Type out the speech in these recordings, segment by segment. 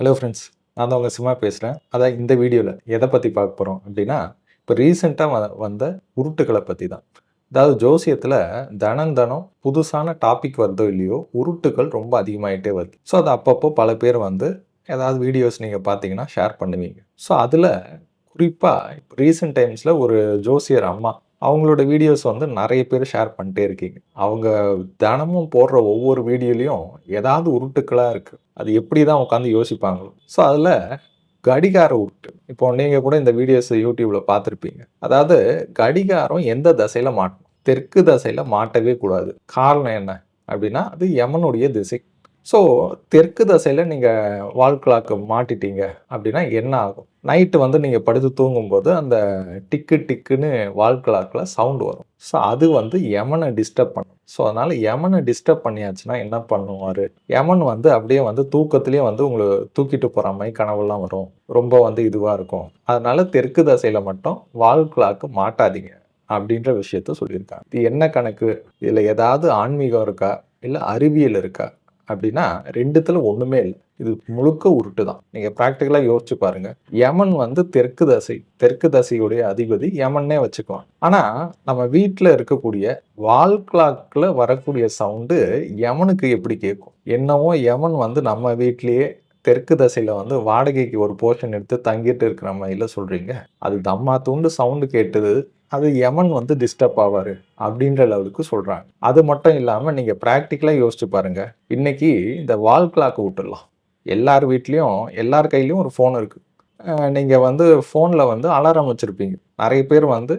Hello friends நான் தான் உங்கள் சும்மா பேசுகிறேன் அதான் இந்த வீடியோவில் எதை பற்றி பார்க்க போகிறோம் அப்படின்னா இப்போ ரீசெண்டாக வ வந்த உருட்டுகளை பற்றி தான். அதாவது ஜோசியத்தில் தனம் தனம் புதுசான டாபிக் வருதோ இல்லையோ உருட்டுகள் ரொம்ப அதிகமாகிட்டே வருது. ஸோ அது அப்பப்போ பல பேர் வந்து ஏதாவது வீடியோஸ் நீங்கள் பார்த்தீங்கன்னா ஷேர் பண்ணுவீங்க. ஸோ அதில் குறிப்பாக இப்போ ரீசெண்ட் டைம்ஸில் ஒரு ஜோசியர் அம்மா அவங்களோட வீடியோஸ் வந்து நிறைய பேர் ஷேர் பண்ணிட்டே இருக்கீங்க. அவங்க தினமும் போடுற ஒவ்வொரு வீடியோலையும் ஏதாவது உருட்டுக்களாக இருக்குது அது எப்படி தான் உட்காந்து யோசிப்பாங்களோ. ஸோ அதில் கடிகார உருட்டு. இப்போ நீங்கள் கூட இந்த வீடியோஸை யூடியூப்பில் பார்த்துருப்பீங்க. அதாவது கடிகாரம் எந்த தசையில் மாட்டணும்? தெற்கு தசையில் மாட்டவே கூடாது. காரணம் என்ன? அப்படின்னா அது யமனுடைய திசை. ஸோ தெற்கு தசையில் நீங்கள் வால் கிளாக்கு மாட்டிட்டீங்க அப்படின்னா என்ன ஆகும்? நைட்டு வந்து நீங்கள் படுத்து தூங்கும்போது அந்த டிக்கு டிக்குன்னு வால் கிளாக்கில் சவுண்டு வரும். ஸோ அது வந்து யமனை டிஸ்டர்ப் பண்ணும். ஸோ அதனால் யமனை டிஸ்டர்ப் பண்ணியாச்சுன்னா என்ன பண்ணுவார்? யமன் வந்து அப்படியே வந்து தூக்கத்துலேயே வந்து உங்களை தூக்கிட்டு போகிற மாதிரி கனவுலாம் வரும். ரொம்ப வந்து இதுவாக இருக்கும். அதனால் தெற்கு தசையில் மட்டும் வால் கிளாக்கு மாட்டாதீங்க அப்படின்ற விஷயத்த சொல்லியிருக்காங்க. இது என்ன கணக்கு? இதில் ஏதாவது ஆன்மீகம் இருக்கா? இல்லை அறிவியல் இருக்கா? அப்படின்னா ரெண்டுத்துல ஒண்ணுமே இல்லை. இது முழுக்க உருட்டு தான். நீங்க ப்ராக்டிக்கலா யோசிச்சு பாருங்க. யமன் வந்து தெற்கு தசை தெற்கு தசையுடைய அதிபதி யமன்னே வச்சுக்கலாம் ஆனா நம்ம வீட்டில் இருக்கக்கூடிய வால் கிளாக்ல வரக்கூடிய சவுண்டு யமனுக்கு எப்படி கேட்கும்? என்னவோ யமன் வந்து நம்ம வீட்லயே தெற்கு தசையில் வந்து வாடகைக்கு ஒரு போர்ஷன் எடுத்து தங்கிட்டு இருக்கிற மாதிரில சொல்கிறீங்க அது தம்மா தூண்டு சவுண்டு கேட்டது அது யமன் வந்து டிஸ்டர்ப் ஆவார் அப்படின்ற லெவலுக்கு சொல்கிறாங்க அது மட்டும் இல்லாமல் நீங்கள் ப்ராக்டிக்கலாக யோசிச்சு பாருங்கள் இன்றைக்கி இந்த வால் கிளாக் விட்டுடலாம். எல்லார் வீட்லேயும் எல்லார் கையிலையும் ஒரு ஃபோன் இருக்குது நீங்கள் வந்து ஃபோனில் வந்து அலாரம் வச்சுருப்பீங்க. நிறைய பேர் வந்து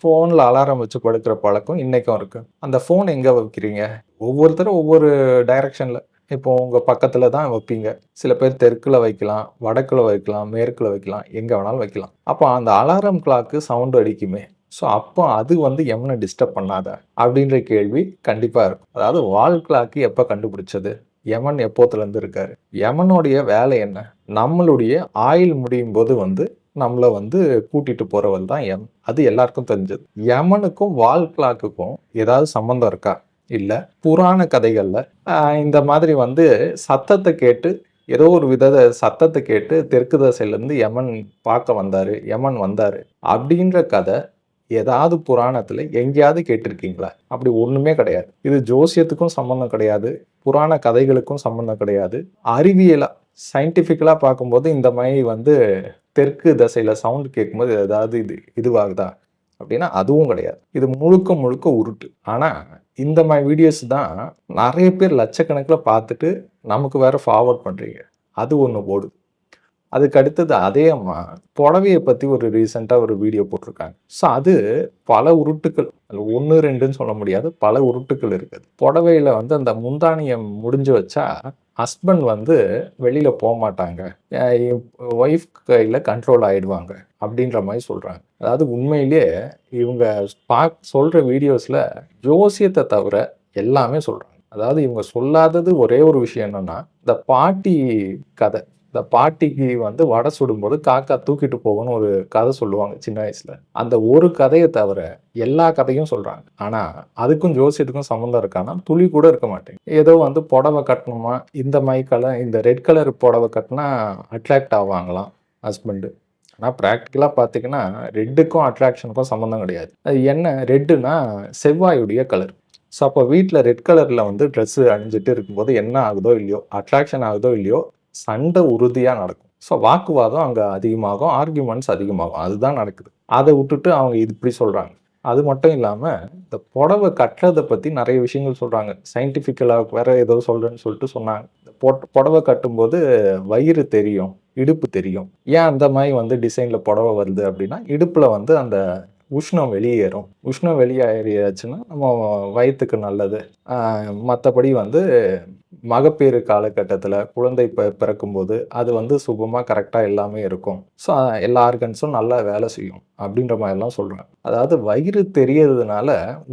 ஃபோனில் அலாரம் வச்சு படுக்கிற பழக்கம் இன்றைக்கும் இருக்குது அந்த ஃபோன் எங்கே வைக்கிறீங்க? ஒவ்வொருத்தரும் ஒவ்வொரு டைரக்ஷனில் இப்போ உங்கள் பக்கத்தில் தான் வைப்பீங்க. சில பேர் தெற்கில் வைக்கலாம் வடக்கில் வைக்கலாம் மேற்கில் வைக்கலாம் எங்கே வேணாலும் வைக்கலாம். அப்போ அந்த அலாரம் கிளாக்கு சவுண்டு அடிக்குமே. ஸோ அப்போ அது வந்து எவனை டிஸ்டர்ப் பண்ணாத? அப்படின்ற கேள்வி கண்டிப்பாக இருக்கும். அதாவது வால் கிளாக்கு எப்போ கண்டுபிடிச்சது? யமன் எப்போத்துலேருந்து இருக்காரு? யமனுடைய வேலை என்ன? நம்மளுடைய ஆயில் முடியும் போது வந்து நம்மளை வந்து கூட்டிட்டு போறவள் தான் எம் அது எல்லாருக்கும் தெரிஞ்சது. யமனுக்கும் வால் கிளாக்குக்கும் ஏதாவது சம்மந்தம் இருக்கா? இல்லை. புராண கதைகளில் இந்த மாதிரி வந்து சத்தத்தை கேட்டு ஏதோ ஒரு வித சத்தத்தை கேட்டு தெற்கு தசையிலேருந்து யமன் பார்க்க வந்தார்? யமன் வந்தார்? அப்படின்ற கதை ஏதாவது புராணத்தில் எங்கேயாவது கேட்டிருக்கீங்களா? அப்படி ஒன்றுமே கிடையாது. இது ஜோசியத்துக்கும் சம்மந்தம் கிடையாது. புராண கதைகளுக்கும் சம்மந்தம் கிடையாது. அறிவியலாக சயின்டிஃபிக்கலாக பார்க்கும்போது இந்த மாதிரி வந்து தெற்கு தசையில் சவுண்டு கேட்கும்போது ஏதாவது இது இதுவாகுதா? அப்படின்னா அதுவும் கிடையாது. இது முழுக்க முழுக்க உருட்டு. ஆனால் இந்த மாதிரி வீடியோஸ் தான் நிறைய பேர் லட்சக்கணக்கில் பார்த்துட்டு நமக்கு வேறு ஃபார்வர்ட் பண்ணுறீங்க அது ஒன்று ஓடுது. அதுக்கு அடுத்தது அதே அம்மா புடவையை பற்றி ஒரு ரீசெண்டாக ஒரு வீடியோ போட்டிருக்காங்க. ஸோ அது பல உருட்டுக்கள் ஒன்று ரெண்டுன்னு சொல்ல முடியாது பல உருட்டுக்கள் இருக்குது. புடவையில் வந்து அந்த முந்தானியை முடிஞ்சு வச்சா ஹஸ்பண்ட் வந்து வெளியில் போக மாட்டாங்க ஒய்ஃப் கையில் கண்ட்ரோல் ஆகிடுவாங்க அப்படின்ற மாதிரி சொல்கிறாங்க அதாவது உண்மையிலேயே இவங்க பா சொல்கிற வீடியோஸில் ஜோசியத்தை தவிர எல்லாமே சொல்கிறாங்க அதாவது இவங்க சொல்லாதது ஒரே ஒரு விஷயம் என்னென்னா இந்த பாட்டி கதை. இந்த பாட்டிக்கு வந்து வடை சுடும்போது காக்கா தூக்கிட்டு போகணும்னு ஒரு கதை சொல்லுவாங்க சின்ன வயசுல. அந்த ஒரு கதையை தவிர எல்லா கதையும் சொல்றாங்க. ஆனா அதுக்கும் ஜோசியத்துக்கும் சம்மந்தம் இருக்கானா துளி கூட இருக்க மாட்டேங்க ஏதோ வந்து புடவை கட்டணுமா இந்த மை கலர் இந்த ரெட் கலர் புடவை கட்டினா அட்ராக்ட் ஆவாங்களாம் ஹஸ்பண்டு ஆனால் ப்ராக்டிக்கலாக பார்த்தீங்கன்னா ரெட்டுக்கும் அட்ராக்ஷனுக்கும் சம்மந்தம் கிடையாது. அது என்ன ரெட்டுனா செவ்வாயுடைய கலர் ஸோ அப்போ வீட்டில் ரெட் கலரில் வந்து ட்ரெஸ்ஸு அணிஞ்சிட்டு இருக்கும்போது என்ன ஆகுதோ இல்லையோ அட்ராக்ஷன் ஆகுதோ இல்லையோ சண்டை உறுதியாக நடக்கும். ஸோ வாக்குவாதம் அங்கே அதிகமாகும் ஆர்கியூமெண்ட்ஸ் அதிகமாகும். அதுதான் நடக்குது. அதை விட்டுட்டு அவங்க இது இப்படி சொல்கிறாங்க அது மட்டும் இல்லாமல் இந்த புடவை கட்டுறதை பற்றி நிறைய விஷயங்கள் சொல்கிறாங்க சயின்டிஃபிக்கலாக வேற ஏதோ சொல்கிறேன்னு சொல்லிட்டு சொன்னாங்க. இந்த பொட் புடவை கட்டும்போது வயிறு தெரியும் இடுப்பு தெரியும். ஏன் அந்த மாதிரி வந்து டிசைனில் புடவை வருது அப்படின்னா இடுப்பில் வந்து அந்த உஷ்ணம் வெளியேறும். உஷ்ணம் வெளியேறியாச்சுன்னா நம்ம வயிற்றுக்கு நல்லது. மற்றபடி வந்து மகப்பேறு காலகட்டத்தில் குழந்தை ப பிறக்கும்போது அது வந்து சுகமாக கரெக்டாக எல்லாமே இருக்கும். ஸோ எல்லா ஆர்கன்ஸும் நல்லா வேலை செய்யும் அப்படின்ற மாதிரிலாம் சொல்கிறாங்க அதாவது வயிறு தெரியறதுனால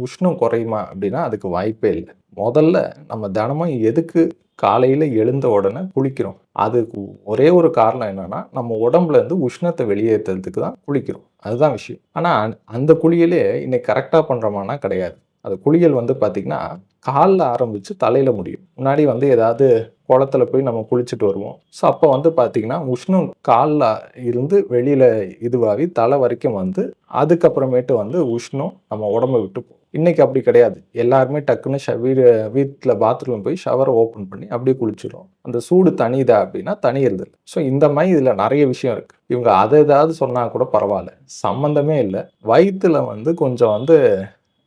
உஷ்ணம் குறையுமா அப்படின்னா அதுக்கு வாய்ப்பே இல்லை. முதல்ல நம்ம தினமும் எதுக்கு காலையில் எழுந்த உடனே குளிக்கிறோம்? அதுக்கு ஒரே ஒரு காரணம் என்னென்னா நம்ம உடம்புலேருந்து உஷ்ணத்தை வெளியேற்றுறதுக்கு தான் குளிக்கிறோம். அதுதான் விஷயம். ஆனால் அந்த குளியலே இன்னைக்கு கரெக்டாக பண்ணுறோமானா கிடையாது. அது குளியல் வந்து பார்த்திங்கன்னா காலில் ஆரம்பித்து தலையில் முடியும். முன்னாடி வந்து ஏதாவது குளத்துல போய் நம்ம குளிச்சுட்டு வருவோம். ஸோ அப்போ வந்து பார்த்திங்கன்னா உஷ்ணம் காலில் இருந்து வெளியில் இதுவாகி தலை வரைக்கும் வந்து அதுக்கப்புறமேட்டு வந்து உஷ்ணம் நம்ம உடம்ப விட்டு போகும். இன்றைக்கி அப்படி கிடையாது. எல்லாருமே டக்குன்னு ஷ வீடு வீட்டில் பாத்ரூம் போய் ஷவரை ஓப்பன் பண்ணி அப்படியே குளிச்சிடும் அந்த சூடு தனியுதா அப்படின்னா தனியிறது இல்லை ஸோ இந்த மாதிரி இதில் நிறைய விஷயம் இருக்குது இவங்க அதை ஏதாவது சொன்னால் கூட பரவாயில்ல. சம்மந்தமே இல்லை. வயிற்றுல வந்து கொஞ்சம் வந்து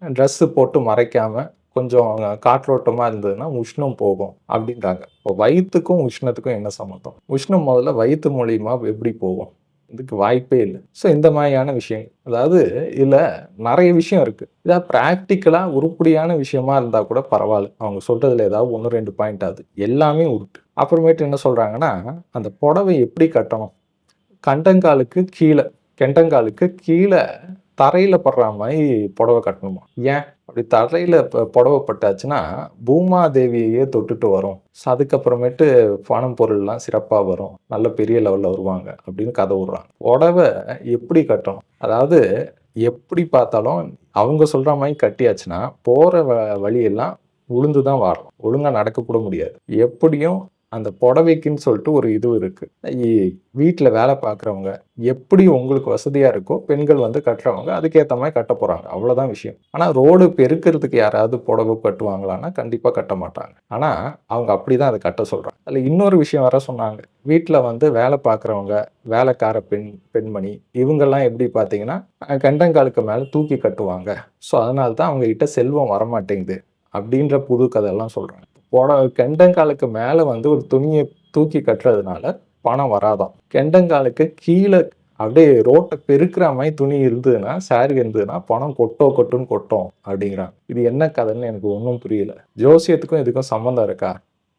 ட்ரெஸ்ஸு போட்டு மறைக்காமல் கொஞ்சம் காற்றோட்டமாக இருந்ததுன்னா உஷ்ணம் போகும் அப்படின்றாங்க. இப்போ வயிற்றுக்கும் உஷ்ணத்துக்கும் என்ன சம்மந்தம் உஷ்ணம் முதல்ல வயிற்று மூலியமாக எப்படி போகும்? இதுக்கு வாய்ப்பே இல்லை. ஸோ இந்த மாதிரியான விஷயங்கள் அதாவது இதில் நிறைய விஷயம் இருக்குது இதாக ப்ராக்டிக்கலாக உருப்படியான விஷயமா இருந்தால் கூட பரவாயில்ல. அவங்க சொல்கிறதுல ஏதாவது ஒன்று ரெண்டு பாயிண்ட் ஆகுது. எல்லாமே உருட்டு. அப்புறமேட்டு என்ன சொல்கிறாங்கன்னா அந்த புடவை எப்படி கட்டணும்? கண்டங்காலுக்கு கீழே கெண்டங்காலுக்கு கீழே தரையில் படுற மாதிரி புடவை கட்டணுமா? ஏன்? அப்படி தரையில் இப்போ புடவை பட்டாச்சுன்னா பூமாதேவியையே தொட்டுட்டு வரும். ஸோ அதுக்கப்புறமேட்டு பணம் பொருள்லாம் சிறப்பாக வரும். நல்ல பெரிய லெவலில் வருவாங்க அப்படின்னு கதை விடுறாங்க. புடவை எப்படி கட்டணும்? அதாவது எப்படி பார்த்தாலும் அவங்க சொல்கிற மாதிரி கட்டியாச்சுன்னா போகிற வ வழியெல்லாம் உளுந்து தான் வரணும். ஒழுங்காக நடக்கக்கூட முடியாது. எப்படியும் அந்த புடவைக்குன்னு சொல்லிட்டு ஒரு இது இருக்குது வீட்டில் வேலை பார்க்குறவங்க எப்படி உங்களுக்கு வசதியாக இருக்கோ பெண்கள் வந்து கட்டுறவங்க அதுக்கேற்ற மாதிரி கட்ட போகிறாங்க அவ்வளோதான் விஷயம். ஆனால் ரோடு பெருக்கிறதுக்கு யாராவது புடவை கட்டுவாங்களான்னா கண்டிப்பாக கட்ட மாட்டாங்க. ஆனால் அவங்க அப்படி தான் அதை கட்ட சொல்கிறாங்க அதில் இன்னொரு விஷயம் வர சொன்னாங்க. வீட்டில் வந்து வேலை பார்க்குறவங்க வேலைக்கார பெண் பெண்மணி இவங்கெல்லாம் எப்படி பார்த்தீங்கன்னா கண்டங்காலுக்கு மேலே தூக்கி கட்டுவாங்க. ஸோ அதனால தான் அவங்ககிட்ட செல்வம் வரமாட்டேங்குது அப்படின்ற புது கதையெல்லாம் சொல்கிறாங்க போன கெண்டங்காலுக்கு மேலே வந்து ஒரு துணியை தூக்கி கட்டுறதுனால பணம் வராதான் கெண்டங்காலுக்கு கீழே அப்படியே ரோட்டை பெருக்கிற மாதிரி துணி இருந்ததுன்னா சாரி இருந்ததுன்னா பணம் கொட்டோ கொட்டுன்னு கொட்டும் அப்படிங்கிறாங்க. இது என்ன கதைன்னு எனக்கு ஒன்றும் புரியல. ஜோசியத்துக்கும் இதுக்கும் சம்மந்தம் இருக்கா?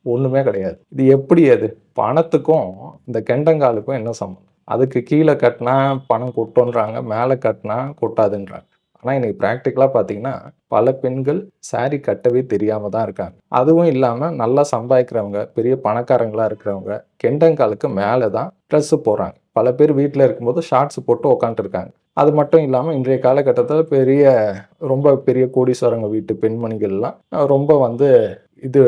ஒன்றுமே கிடையாது. இது எப்படி அது? பணத்துக்கும் இந்த கெண்டங்காலுக்கும் என்ன சம்மந்தம் அதுக்கு கீழே கட்டினா பணம் கொட்டோன்றாங்க மேலே கட்டினா கொட்டாதுன்றாங்க. ஆனால் இன்றைக்கி ப்ராக்டிக்கலாக பார்த்தீங்கன்னா பல பெண்கள் saree கட்டவே தெரியாமல் தான் இருக்காங்க. அதுவும் இல்லாமல் நல்லா சம்பாதிக்கிறவங்க பெரிய பணக்காரங்களாக இருக்கிறவங்க கெண்டங்காலுக்கு மேலே தான் ட்ரெஸ்ஸு போடுறாங்க. பல பேர் வீட்டில் இருக்கும்போது ஷார்ட்ஸ் போட்டு உக்காந்துருக்காங்க அது மட்டும் இல்லாமல் இன்றைய காலகட்டத்தில் பெரிய ரொம்ப பெரிய கோடீஸ்வரங்க வீட்டு பெண்மணிகள்லாம் ரொம்ப வந்து இது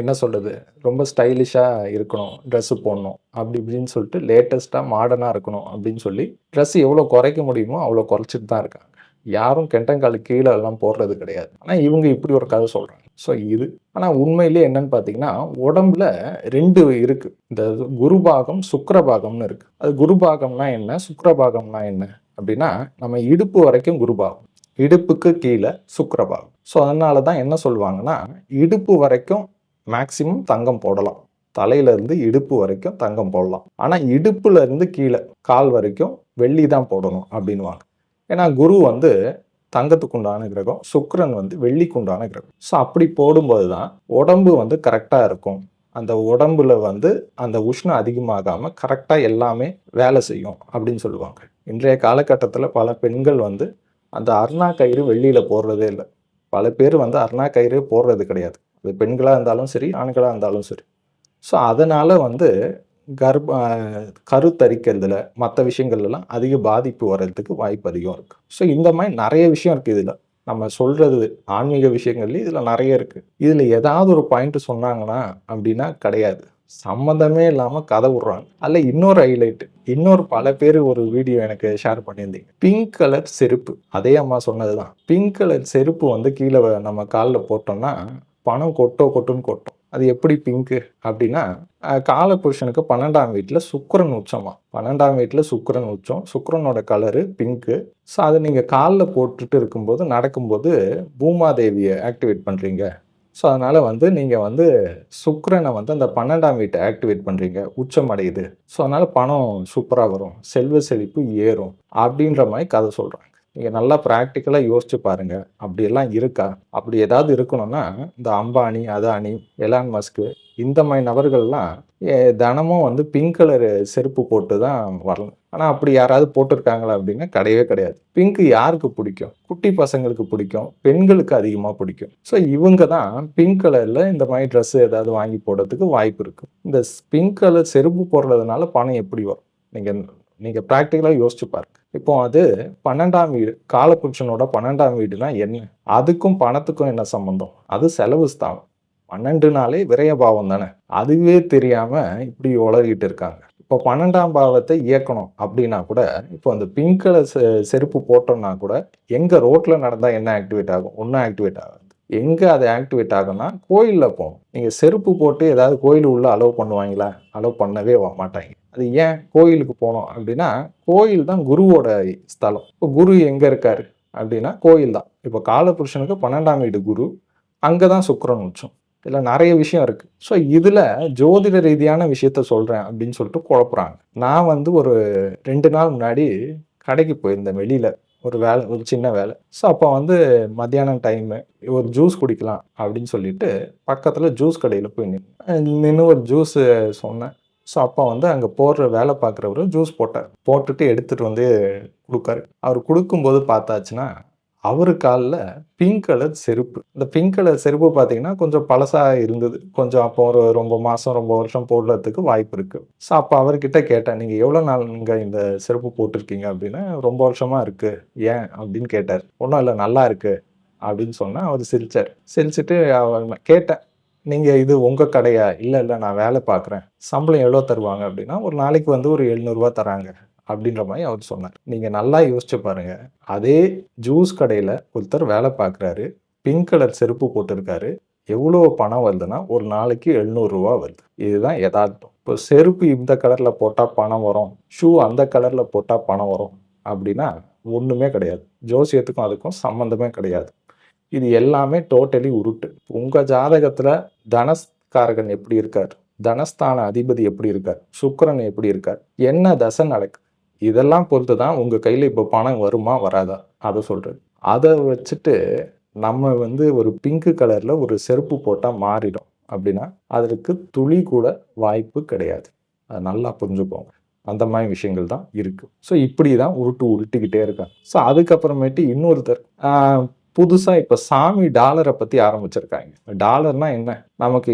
என்ன சொல்கிறது ரொம்ப ஸ்டைலிஷாக இருக்கணும் ட்ரெஸ்ஸு போடணும் அப்படி இப்படின்னு சொல்லிட்டு லேட்டஸ்ட்டாக மாடர்னாக இருக்கணும் அப்படின்னு சொல்லி ட்ரெஸ் எவ்வளோ குறைக்க முடியுமோ அவ்வளோ குறைச்சிட்டு தான் இருக்காங்க. யாரும் கெண்டங்காலு கீழே எல்லாம் போடுறது கிடையாது. ஆனால் இவங்க இப்படி ஒரு கதை சொல்கிறாங்க ஸோ இது. ஆனால் உண்மையிலே என்னன்னு பார்த்தீங்கன்னா உடம்புல ரெண்டு இருக்குது இந்த குருபாகம் சுக்கரபாகம்னு இருக்குது அது குருபாகம்னா என்ன? சுக்கரபாகம்னா என்ன? அப்படின்னா நம்ம இடுப்பு வரைக்கும் குருபாகம் இடுப்புக்கு கீழே சுக்கரபாகம் ஸோ அதனால தான் என்ன சொல்லுவாங்கன்னா இடுப்பு வரைக்கும் மேக்சிமம் தங்கம் போடலாம். தலையிலேருந்து இடுப்பு வரைக்கும் தங்கம் போடலாம். ஆனால் இடுப்புலேருந்து கீழே கால் வரைக்கும் வெள்ளி தான் போடணும் அப்படின்வாங்க ஏன்னா குரு வந்து தங்கத்துக்கு உண்டான கிரகம் சுக்கரன் வந்து வெள்ளிக்குண்டான கிரகம். ஸோ அப்படி போடும்போது தான் உடம்பு வந்து கரெக்டாக இருக்கும். அந்த உடம்புல வந்து அந்த உஷ்ணம் அதிகமாகாமல் கரெக்டாக எல்லாமே வேலை செய்யும் அப்படின்னு சொல்லுவாங்க. இன்றைய காலகட்டத்தில் பல பெண்கள் வந்து அந்த அருணா கயிறு வெளியில் போடுறதே இல்லை. பல பேர் வந்து அருணா கயிறு போடுறது கிடையாது. அது பெண்களாக இருந்தாலும் சரி ஆண்களாக இருந்தாலும் சரி. ஸோ அதனால் வந்து கர்ப்ப கருத்தரிக்கிறதுல மற்ற விஷயங்கள்லாம் அதிக பாதிப்பு வர்றதுக்கு வாய்ப்பு அதிகம் இருக்குது ஸோ இந்த மாதிரி நிறைய விஷயம் இருக்குது இதில். நம்ம சொல்கிறது ஆன்மீக விஷயங்கள்லேயும் இதில் நிறைய இருக்குது இதில் ஏதாவது ஒரு பாயிண்ட் சொன்னாங்கன்னா அப்படின்னா கிடையாது. சம்மந்தமே இல்லாமல் கதை விட்றாங்க. அதில் இன்னொரு ஹைலைட் இன்னொரு பல பேர் ஒரு வீடியோ எனக்கு ஷேர் பண்ணியிருந்தீங்க. பிங்க் கலர் செருப்பு. அதே அம்மா சொன்னது தான் பிங்க் கலர் செருப்பு வந்து கீழே நம்ம காலில் போட்டோம்னா பணம் கொட்டோ கொட்டுன்னு கொட்டும். அது எப்படி பிங்க்கு அப்படின்னா கால காலபுருஷனுக்கு பன்னெண்டாம் வீட்டில் சுக்கரன் உச்சமா? பன்னெண்டாம் வீட்டில் சுக்கரன் உச்சம். சுக்கரனோட கலரு பிங்க்கு ஸோ அதை நீங்கள் காலில் போட்டுட்டு இருக்கும்போது நடக்கும்போது பூமாதேவியை ஆக்டிவேட் பண்ணுறீங்க ஸோ அதனால் வந்து நீங்கள் வந்து சுக்கரனை வந்து அந்த பன்னெண்டாம் வீட்டை ஆக்டிவேட் பண்ணுறீங்க உச்சம் அடையுது. ஸோ அதனால் பணம் சூப்பராக வரும். செல்வ செழிப்பு ஏறும். அப்படின்ற மாதிரி கதை சொல்கிறேன் நீங்கள் நல்லா ப்ராக்டிக்கலாக யோசிச்சு பாருங்க. அப்படியெல்லாம் இருக்கா? அப்படி ஏதாவது இருக்கணும்னா இந்த அம்பானி அதானி எலான் மஸ்க்கு இந்த மாதிரி நபர்கள்லாம் ஏ- தினமும் வந்து பிங்க் கலர் செருப்பு போட்டு தான் வரணும். ஆனால் அப்படி யாராவது போட்டிருக்காங்களா அப்படின்னா கிடையவே கிடையாது. பிங்க் யாருக்கு பிடிக்கும்? குட்டி பசங்களுக்கு பிடிக்கும். பெண்களுக்கு அதிகமாக பிடிக்கும். ஸோ இவங்க தான் பிங்க் கலரில் இந்த மாதிரி ட்ரெஸ் ஏதாவது வாங்கி போடுறதுக்கு வாய்ப்பு இருக்குது இந்த பிங்க் கலர் செருப்பு போடுறதுனால பணம் எப்படி வரும்? நீங்கள் நீங்கள் ப்ராக்டிக்கலாக யோசிச்சு பாருங்க. இப்போ அது பன்னெண்டாம் வீடு காலபுருஷனோட பன்னெண்டாம் வீடுனா என்ன? அதுக்கும் பணத்துக்கும் என்ன சம்பந்தம்? அது செலவு ஸ்தானம் பன்னெண்டுனாலே விரய பாவம் தானே? அதுவே தெரியாம இப்படி உலகிட்டு இருக்காங்க. இப்போ பன்னெண்டாம் பாவத்தை இயக்கணும் அப்படின்னா கூட இப்போ அந்த பிங்க் கலர் செருப்பு போட்டோம்னா கூட எங்க ரோட்ல நடந்தா என்ன ஆக்டிவேட் ஆகும்? ஒன்றும் ஆக்டிவேட் ஆகாது. எங்கே அது ஆக்டிவேட் ஆகும்னா கோயிலில் போகும் நீங்கள் செருப்பு போட்டு ஏதாவது கோயில் உள்ளே அலோவ் பண்ணுவாங்களா? அலோவ் பண்ணவே மாட்டாங்க. அது ஏன் கோயிலுக்கு போனோம் அப்படின்னா கோயில் தான் குருவோட ஸ்தலம். இப்போ குரு எங்கே இருக்காரு? அப்படின்னா கோயில் தான். இப்போ காலபுருஷனுக்கு பன்னெண்டாம் வீடு குரு. அங்கே தான் சுக்கரன் உச்சம். இதில் நிறைய விஷயம் இருக்குது ஸோ இதில் ஜோதிட ரீதியான விஷயத்த சொல்கிறேன் அப்படின்னு சொல்லிட்டு குழப்புறாங்க. நான் வந்து ஒரு ரெண்டு நாள் முன்னாடி கடைக்கு போயிருந்தேன் வெளியில். ஒரு வேலை ஒரு சின்ன வேலை. ஸோ அப்போ வந்து மத்தியானம் டைமு ஒரு ஜூஸ் குடிக்கலாம் அப்படின்னு சொல்லிட்டு பக்கத்தில் ஜூஸ் கடையில் போய் நின்று நின்று ஒரு ஜூஸு சொன்னேன். ஸோ அப்போ வந்து அங்கே போடுற வேலை பார்க்குறவரு ஜூஸ் போட்டார். போட்டுட்டு எடுத்துகிட்டு வந்து கொடுக்காரு. அவர் கொடுக்கும்போது பார்த்தாச்சுன்னா அவர் காலில் பிங்க் கலர் செருப்பு. இந்த பிங்க் கலர் செருப்பு பார்த்தீங்கன்னா கொஞ்சம் பழசாக இருந்தது. கொஞ்சம் அப்போ ஒரு ரொம்ப மாதம் ரொம்ப வருஷம் போடுறதுக்கு வாய்ப்பு இருக்குது ஸோ அப்போ அவர்கிட்ட கேட்டேன் நீங்கள் எவ்வளோ நாள் நீங்கள் இந்த செருப்பு போட்டிருக்கீங்க? அப்படின்னா. ரொம்ப வருஷமாக இருக்குது ஏன்? அப்படின்னு கேட்டார். ஒன்றும் இல்லை நல்லா இருக்குது அப்படின்னு சொன்னால் அவர் சிரித்தார் சிரிச்சிட்டு அவர் கேட்டேன் நீங்கள் இது உங்கள் கடையா? இல்லை இல்லை நான் வேலை பார்க்குறேன் சம்பளம் எவ்வளோ தருவாங்க? அப்படின்னா ஒரு நாளைக்கு வந்து ஒரு எழுநூறுவா தராங்க. அப்படின்ற மாதிரி அவர் சொன்னார். நீங்கள் நல்லா யோசிச்சு பாருங்க. அதே ஜூஸ் கடையில் ஒருத்தர் வேலை பார்க்குறாரு. பிங்க் கலர் செருப்பு போட்டிருக்காரு. எவ்வளோ பணம் வருதுன்னா ஒரு நாளைக்கு எழுநூறுரூவா வருது. இதுதான் யதார்த்தம். இப்போ செருப்பு இந்த கலரில் போட்டால் பணம் வரும். ஷூ அந்த கலரில் போட்டால் பணம் வரும். அப்படின்னா ஒன்றுமே கிடையாது. ஜோசியத்துக்கும் அதுக்கும் சம்மந்தமே கிடையாது. இது எல்லாமே டோட்டலி உருட்டு. உங்கள் ஜாதகத்தில் தனஸ்காரகன் எப்படி இருக்கார்? தனஸ்தான அதிபதி எப்படி இருக்கார்? சுக்கரன் எப்படி இருக்கார்? என்ன தசை நடக்குது இதெல்லாம் பொறுத்து தான் உங்கள் கையில் இப்போ பணம் வருமா வராதா? அதை சொல்கிறது அதை வச்சுட்டு நம்ம வந்து ஒரு பிங்க் கலரில் ஒரு செருப்பு போட்டால் மாறிடும் அப்படின்னா அதற்கு துளி கூட வாய்ப்பு கிடையாது. அது நல்லா புரிஞ்சுக்கோங்க. அந்த மாதிரி விஷயங்கள் தான் இருக்குது ஸோ இப்படி தான் உருட்டு உருட்டிக்கிட்டே இருக்காங்க. ஸோ அதுக்கப்புறமேட்டு இன்னொருத்தர் புதுசாக இப்போ சாமி டாலரை பற்றி ஆரம்பிச்சிருக்காங்க. டாலர்னால் என்ன? நமக்கு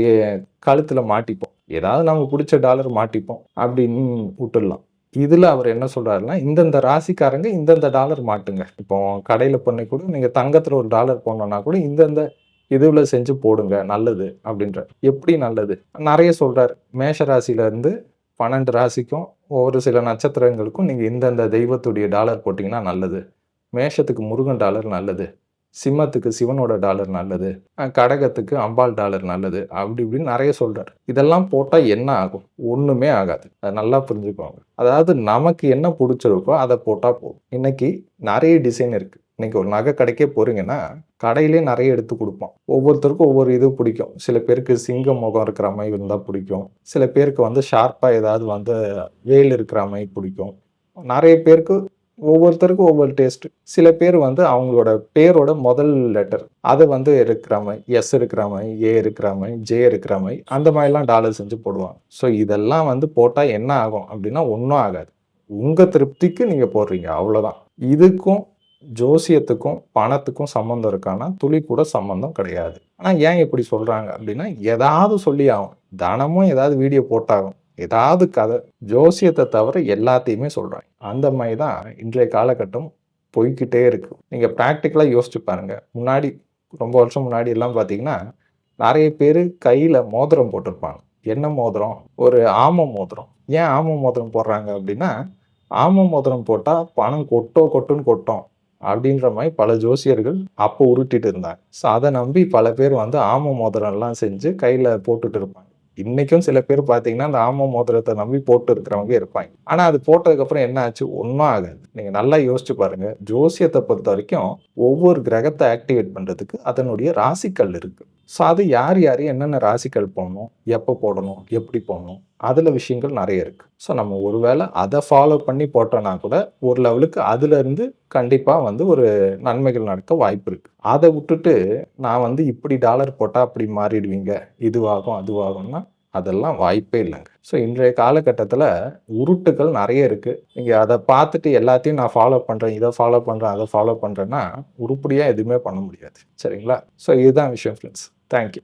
கழுத்தில் மாட்டிப்போம். ஏதாவது நம்ம பிடிச்ச டாலர் மாட்டிப்போம் அப்படின்னு விட்டுடலாம். இதில் அவர் என்ன சொல்கிறாருன்னா இந்தந்த ராசிக்காரங்க இந்தந்த டாலர் மாட்டுங்க. இப்போ கடையில் பண்ணி கூட நீங்கள் தங்கத்தில் ஒரு டாலர் போடணுன்னா கூட இந்தந்த இதுவில் செஞ்சு போடுங்க நல்லது அப்படின்ற எப்படி நல்லது? நிறைய சொல்கிறார் மேஷ ராசியிலேருந்து பன்னெண்டு ராசிக்கும் ஒரு சில நட்சத்திரங்களுக்கும் நீங்கள் இந்தந்த தெய்வத்துடைய டாலர் போட்டிங்கன்னா நல்லது. மேஷத்துக்கு முருகன் டாலர் நல்லது. சிம்மத்துக்கு சிவனோட டாலர் நல்லது கடகத்துக்கு அம்பாள் டாலர் நல்லது அப்படி இப்படின்னு நிறைய சொல்றாரு. இதெல்லாம் போட்டால் என்ன ஆகும்? ஒன்றுமே ஆகாது. அதை நல்லா புரிஞ்சுக்குவாங்க அதாவது நமக்கு என்ன பிடிச்சிருக்கோ அதை போட்டால் போதும். இன்னைக்கு நிறைய டிசைன் இருக்கு. இன்னைக்கு ஒரு நகை கடைக்கே போறீங்கன்னா கடையிலே நிறைய எடுத்து கொடுப்போம். ஒவ்வொருத்தருக்கும் ஒவ்வொரு இது பிடிக்கும். சில பேருக்கு சிங்கம் முகம் இருக்கிற மாதிரி இருந்தால் பிடிக்கும். சில பேருக்கு வந்து ஷார்ப்பாக ஏதாவது வந்து வேல் இருக்கிற மாதிரி பிடிக்கும். நிறைய பேருக்கு ஒவ்வொருத்தருக்கும் ஒவ்வொரு டேஸ்ட் சில பேர் வந்து அவங்களோட பேரோட முதல் லெட்டர் அதை வந்து இருக்கிற மாதிரி எஸ் இருக்கிற மாதிரி ஏ இருக்கிற மாதிரி ஜே இருக்கிற மாதிரி அந்த மாதிரிலாம் டாலர் செஞ்சு போடுவாங்க. ஸோ இதெல்லாம் வந்து போட்டால் என்ன ஆகும் அப்படின்னா ஒன்றும் ஆகாது. உங்கள் திருப்திக்கு நீங்கள் போடுறீங்க அவ்வளோதான் இதுக்கும் ஜோசியத்துக்கும் பணத்துக்கும் சம்மந்தம் இருக்கான்னா துளி கூட சம்மந்தம் கிடையாது. ஆனால் ஏன் இப்படி சொல்கிறாங்க அப்படின்னா ஏதாவது சொல்லி ஆகும் தினமும் ஏதாவது வீடியோ போட்டாகும் ஏதாவது கதை ஜோசியத்தை தவிர எல்லாத்தையுமே சொல்கிறாங்க அந்த மாதிரி தான் இன்றைய காலகட்டம் போய்கிட்டே இருக்குது நீங்கள் ப்ராக்டிக்கலாக யோசிச்சு பாருங்கள் முன்னாடி ரொம்ப வருஷம் முன்னாடி எல்லாம் பார்த்தீங்கன்னா நிறைய பேர் கையில் மோதிரம் போட்டிருப்பாங்க. என்ன மோதிரம்? ஒரு ஆம மோதிரம். ஏன் ஆம மோதிரம் போடுறாங்க அப்படின்னா ஆம மோதிரம் போட்டால் பணம் கொட்டோ கொட்டுன்னு கொட்டும் அப்படின்ற மாதிரி பல ஜோசியர்கள் அப்போ உருட்டிட்டு இருந்தாங்க. ஸோ அதை நம்பி பல பேர் வந்து ஆம மோதிரம்லாம் செஞ்சு கையில் போட்டுட்டு இருப்பாங்க. இன்னைக்கும் சில பேர் பார்த்தீங்கன்னா அந்த ஆம மோதிரத்தை நம்பி போட்டு இருக்கிறவங்க இருப்பாங்க. ஆனால் அது போட்டதுக்கப்புறம் என்ன ஆச்சு? ஒன்றும் ஆகாது. நீங்கள் நல்லா யோசிச்சு பாருங்க. ஜோசியத்தை பொறுத்த வரைக்கும் ஒவ்வொரு கிரகத்தை ஆக்டிவேட் பண்ணுறதுக்கு அதனுடைய ராசிக்கல் இருக்குது ஸோ அது யார் யார் என்னென்ன ராசிக்கல் போடணும்? எப்போ போடணும்? எப்படி போடணும்? அதில் விஷயங்கள் நிறைய இருக்குது ஸோ நம்ம ஒருவேளை அதை ஃபாலோ பண்ணி போட்டோம்னா கூட ஒரு லெவலுக்கு அதுலேருந்து கண்டிப்பாக வந்து ஒரு நன்மைகள் நடக்க வாய்ப்பு இருக்குது அதை விட்டுட்டு நான் வந்து இப்படி டாலர் போட்டால் அப்படி மாறிடுவீங்க இதுவாகும் அதுவாகும்னா அதெல்லாம் வாய்ப்பே இல்லைங்க. ஸோ இன்றைய காலகட்டத்தில் உருட்டுகள் நிறைய இருக்குது நீங்கள் அதை பார்த்துட்டு எல்லாத்தையும் நான் ஃபாலோ பண்ணுறேன் இதை ஃபாலோ பண்ணுறேன் அதை ஃபாலோ பண்ணுறேன்னா உருப்படியாக எதுவுமே பண்ண முடியாது. சரிங்களா? ஸோ இதுதான் விஷயம் ஃப்ரெண்ட்ஸ் தேங்க்யூ